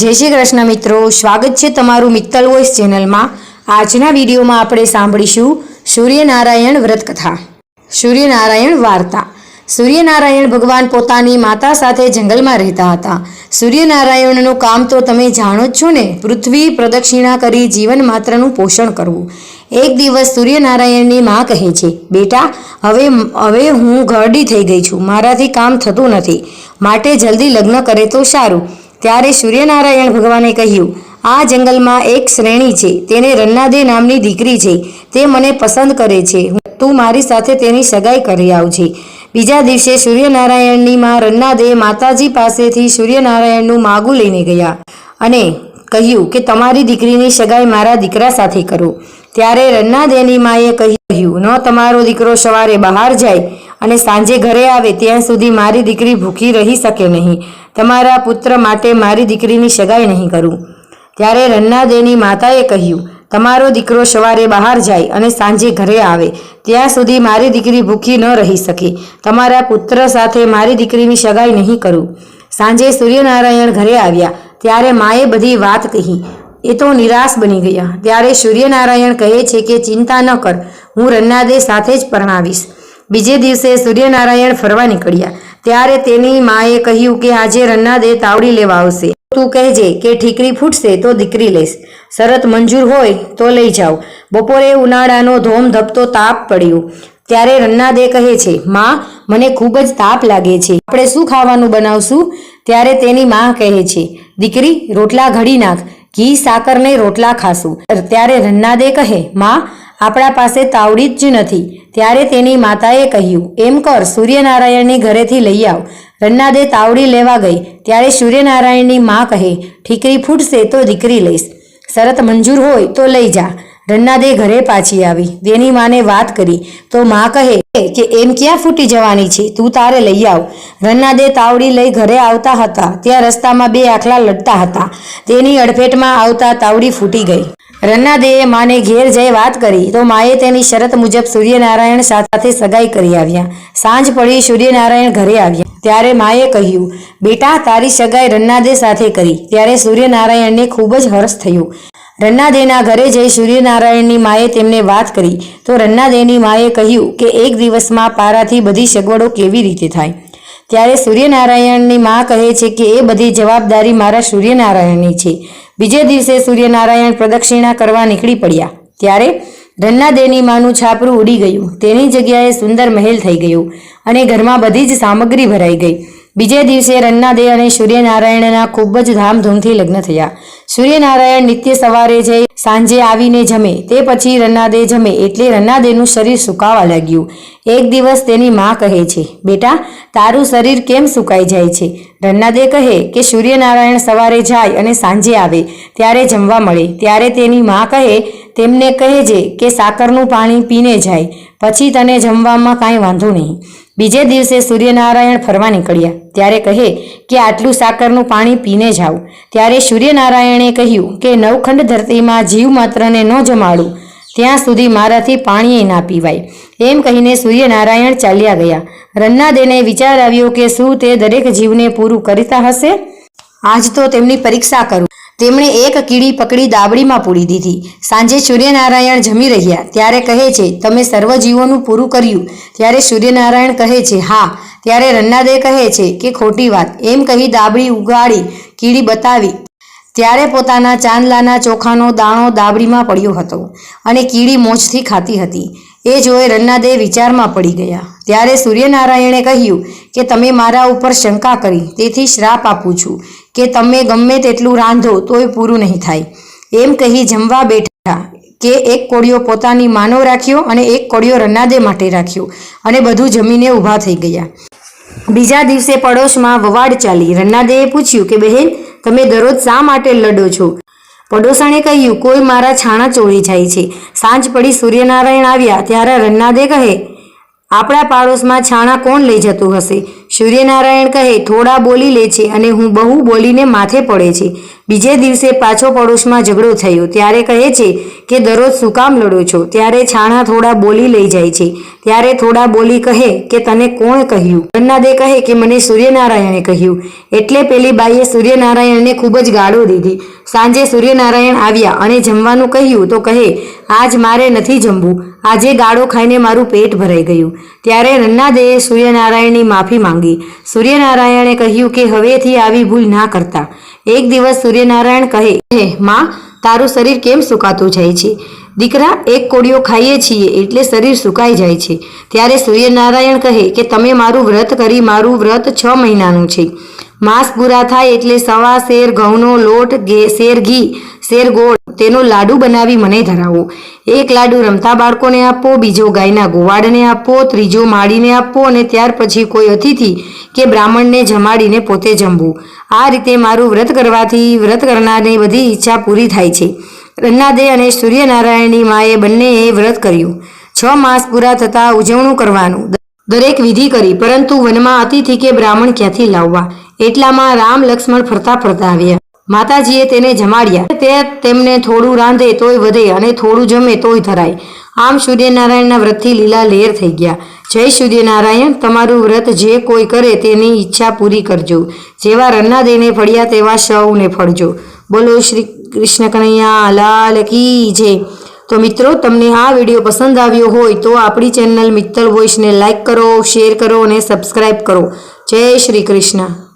જય શ્રી કૃષ્ણ મિત્રો, સ્વાગત છે તમારું મિત્તલ વોઇસ ચેનલમાં. આજના વિડીયોમાં આપણે સાંભળીશું સૂર્યનારાયણ વ્રત કથા સૂર્યનારાયણ વાર્તા. સૂર્યનારાયણ ભગવાન પોતાની માતા સાથે જંગલમાં રહેતા હતા. સૂર્યનારાયણનું કામ તો તમે જાણો જ છો ને, પૃથ્વી પ્રદક્ષિણા કરી જીવન માત્રનું પોષણ કરવું. એક દિવસ સૂર્યનારાયણની માં કહે છે, બેટા, હવે હવે હું ઘરડી થઈ ગઈ છું. મારાથી કામ થતું નથી. માટે જલ્દી લગ્ન કરે તો સારું. ત્યારે સૂર્યનારાયણ ભગવાને કહ્યું, આ જંગલમાં એક શ્રેણી છે, તેને રન્નાદે નામની દીકરી છે, તે મને પસંદ કરે છે તું મારી સાથે તેની સગાઈ કરી આવજે. બીજા દિવસે સૂર્યનારાયણની માં રન્નાદે માતાજી પાસેથી સૂર્યનારાયણનું માગું લઈને ગયા અને કહ્યું કે, તમારી દીકરીની સગાઈ મારા દીકરા સાથે કરો. ત્યારે રન્નાદેની માએ કહ્યું, ન, તમારો દીકરો સવારે બહાર જાય અને સાંજે ઘરે આવે ત્યાં સુધી મારી દીકરી ભૂખી રહી શકે નહીં. તમારા પુત્ર માટે મારી દીકરીની સગાઈ નહીં કરું. ત્યારે રન્નાદેની માતાએ કહ્યું, તમારો દીકરો સવારે બહાર જાય અને સાંજે ઘરે આવે. ત્યાં સુધી મારી દીકરી ભૂખી ન રહી શકે. તમારા પુત્ર સાથે મારી દીકરીની સગાઈ નહીં કરું. સાંજે સૂર્યનારાયણ ઘરે આવ્યા. ત્યારે માએ બધી વાત કહી. એ તો નિરાશ બની ગયા. ત્યારે સૂર્યનારાયણ કહે છે કે, ચિંતા ન કર. હું રન્નાદે સાથે જ પરણાવીશ. બીજે દિવસે સૂર્યનારાયણ ફરવા નીકળ્યા. ત્યારે તેની માએ કહ્યું કે આજે રન્નાદે તાવડી લેવા આવશે. તું કહેજે કે ઠીકરી ફૂટશે તો દીકરી લઈશ. શરત મંજૂર હોય તો લઈ જાઓ. બપોરે ઉનાળાનો ધોમ ધપતો તાપ પડ્યો. ત્યારે રન્નાદે કહે છે, માં, મને ખૂબ જ તાપ લાગે છે. આપણે શું ખાવાનું બનાવશું? ત્યારે તેની માં કહે છે, દીકરી, રોટલા ઘડી નાખ. ઘી, સાકરને રોટલા ખાશું. ત્યારે રન્નાદે કહે, માં આપણા પાસે તાવડી જ નથી. ત્યારે તેની માતાએ કહ્યું, એમ કર, સૂર્યનારાયણની ઘરેથી લઈ આવ. રન્નાદે તાવડી લેવા ગઈ. ત્યારે સૂર્યનારાયણની મા કહે, ઠીકરી ફૂટશે તો દીકરી લઈશ. શરત મંજૂર હોય તો લઈ જા. રન્નાદે ઘરે પાછી આવી. તેની માને વાત કરી. તો મા કહે કે, એમ ક્યાં ફૂટી જવાની છે? તું તારે લઈ આવ. રન્નાદે તાવડી લઈ ઘરે આવતા હતા. ત્યાં રસ્તામાં બે આખલા લડતા હતા. તેની અડફેટમાં આવતા તાવડી ફૂટી ગઈ. રન્નાદેએ માને ઘેર જઈ વાત કરી. તો માએ તેની શરત મુજબ સૂર્યનારાયણ સાથે સગાઈ કરી આવ્યા. સાંજ પડી સૂર્યનારાયણ ઘરે આવ્યા. ત્યારે માએ કહ્યું, બેટા, તારી સગાઈ રન્નાદે સાથે કરી. ત્યારે સૂર્યનારાયણને ખૂબ જ હર્ષ થયું. રન્નાદેના ઘરે જઈ સૂર્યનારાયણની માએ તેમને વાત કરી. તો રન્નાદેની માએ કહ્યું કે, એક દિવસમાં પારાથી બધી સગવડો કેવી રીતે થાય? ત્યારે સૂર્યનારાયણની મા કહે છે કે એ બધી જવાબદારી મારા સૂર્યનારાયણની છે. બીજે દિવસે સૂર્યનારાયણ પ્રદક્ષિણા કરવા નીકળી પડ્યા. ત્યારે રન્નાદેની માનું છાપરું ઉડી ગયું. તેની જગ્યાએ સુંદર મહેલ થઈ ગયું અને ઘરમાં બધી જ સામગ્રી ભરાઈ ગઈ. બીજે દિવસે રન્નાદે અને સૂર્યનારાયણના ખૂબ જ ધામધૂમથી લગ્ન થયા. સૂર્યનારાયણ નિત્ય સવારે જઈ સાંજે આવીને જમે. તે પછી રન્નાદે જમે એટલે રન્નાદેનું શરીર સુકાવા લાગ્યું. એક દિવસ તેની મા કહે છે, બેટા, તારું શરીર કેમ સુકાઈ જાય છે રન્નાદે કહે કે સૂર્યનારાયણ સવારે જાય અને સાંજે આવે, ત્યારે જમવા મળે. ત્યારે તેની મા કહે, તેમને કહેજે કે સાકરનું પાણી પીને જાય. પછી તને જમવામાં કાંઈ વાંધો નહીં. બીજે દિવસે સૂર્યનારાયણ ફરવા નીકળ્યા. ત્યારે કહે કે આટલું સાકરનું પાણી પીને જાઓ. ત્યારે સૂર્યનારાયણે કહ્યું કે નવખંડ ધરતીમાં જીવ માત્રને ન જમાડું. ત્યાં સુધી મારાથી પાણી ના પીવાય. એમ કહીને સૂર્યનારાયણ ચાલ્યા ગયા. રન્નાદેને વિચાર આવ્યો કે શું તે દરેક જીવને પૂરું કરતા હશે? આજ તો તેમની પરીક્ષા કરું. તેમણે એક કીડી પકડી દાબડીમાં પૂરી દીધી. સાંજે સૂર્યનારાયણ જમી રહ્યા. ત્યારે કહે છે, તમે સર્વ જીવોનું પૂરું કર્યું. ત્યારે સૂર્યનારાયણ કહે છે, હા. ત્યારે રન્નાદે કહે છે કે, ખોટી વાત. એમ કહી દાબડી ઉગાડી કીડી બતાવી. ત્યારે પોતાના ચાંદલાના ચોખાનો દાણો દાબડીમાં પડ્યો હતો અને કીડી મોજથી ખાતી હતી. એ જોઈ રન્નાદે વિચારમાં પડી ગયા. ત્યારે સૂર્યનારાયણે કહ્યું કે, તમે મારા ઉપર શંકા કરી, તેથી શ્રાપ આપું છું. કે તમે ગમે તેટલું રાંધો તોય પૂરું નહીં થાય. એમ કહી જમવા બેઠા કે એક કોળિયો પોતાની માનો રાખ્યો અને એક કોળિયો રન્નાદે માટે રાખ્યો અને બધું જમીને ઊભા થઈ ગયા. બીજા દિવસે પડોશમાં વવાડ ચાલી. રન્નાદેએ પૂછ્યું કે, બહેન, તમે દરરોજ શા માટે લડો છો? પડોસાણે કહ્યું, કોઈ મારા છાણા ચોરી જાય છે. સાંજ પડી સૂર્યનારાયણ આવ્યા. ત્યારે રન્નાદે કહે, આપણા પાડોશમાં છાણા કોણ લઈ જતું હશે? સૂર્યનારાયણ કહે, થોડા બોલી લે છે અને હું બહુ બોલીને માથે પડે છે. બીજે દિવસે પાછો પડોશમાં ઝઘડો થયો. ત્યારે કહે છે કે, દરરોજ શું કામ લડો છો ત્યારે છાણા થોડા બોલી લઈ જાય છે. ત્યારે થોડા બોલી કહે કે, તને કોણ કહ્યું પ્રહ્લાદે કહે કે, મને સૂર્યનારાયણે કહ્યું. એટલે પેલી બાઈએ સૂર્યનારાયણને ખૂબ જ ગાળો દીધી. સાંજે સૂર્યનારાયણ આવ્યા અને જમવાનું કહ્યું તો કહે, આજ મારે નથી જમવું. આજે ગાળો ખાઈને મારું પેટ ભરાઈ ગયું. ત્યારે રન્નાદેએ સૂર્યનારાયણની માફી માંગી. સૂર્યનારાયણે કહ્યું કે, હવેથી આવી ભૂલ ના કરતા. એક દિવસ સૂર્યનારાયણ કહે, હે, માં, તારું શરીર કેમ સુકાતું જાય છે? દીકરા, એક કોળીઓ ખાઈએ છીએ એટલે શરીર સુકાઈ જાય છે. ત્યારે સૂર્યનારાયણ કહે કે, તમે મારું વ્રત કરી, મારું વ્રત છ મહિનાનું છે. માસ પૂરા થાય એટલે સવા, શેર, ઘઉંનો લોટ શેર, ઘી, શેર, ગોળ, તેનો લાડુ બનાવી મને ધરાવો. એક લાડુ રમતા બાળકોને આપો, બીજો ગાયના ગોવાળને આપો, ત્રીજો માળીને આપો અને ત્યાર પછી કોઈ અતિથિ કે બ્રાહ્મણને જમાડીને પોતે જમવું. આ રીતે મારું વ્રત કરવાથી, વ્રત કરનારની બધી ઈચ્છા પૂરી થાય છે. રન્નાદે અને સૂર્યનારાયણની માએ બંનેએ વ્રત કર્યું. છ માસ પૂરા થતાં ઉજવણું કરવાનું. દરેક વિધિ કરી, પરંતુ વનમાં અતિથિ કે બ્રાહ્મણ ક્યાંથી લાવવા? એટલામાં રામ લક્ષ્મણ ફરતા ફરતા આવ્યા. માતાજીએ તેને જમાડ્યા. તે તેમને થોડું રાંધે તોય વધે અને થોડું જમે તોય ધરાય. આમ સૂર્યનારાયણના વ્રતથી લીલા લેર થઈ ગયા. જય સૂર્યનારાયણ, તમારું વ્રત જે કોઈ કરે તેની ઈચ્છા પૂરી કરજો. જેવા રન્ના દેને ફળ્યા તેવા સૌને ફળજો. બોલો શ્રી કૃષ્ણ કનૈયા લાલ કી જય. તો મિત્રો, તમને આ વીડિયો પસંદ આવ્યો હોય તો આપણી ચેનલ મિત્તલ વોઇસને લાઇક કરો, શેર કરો અને સબસ્ક્રાઈબ કરો. જય શ્રી કૃષ્ણ.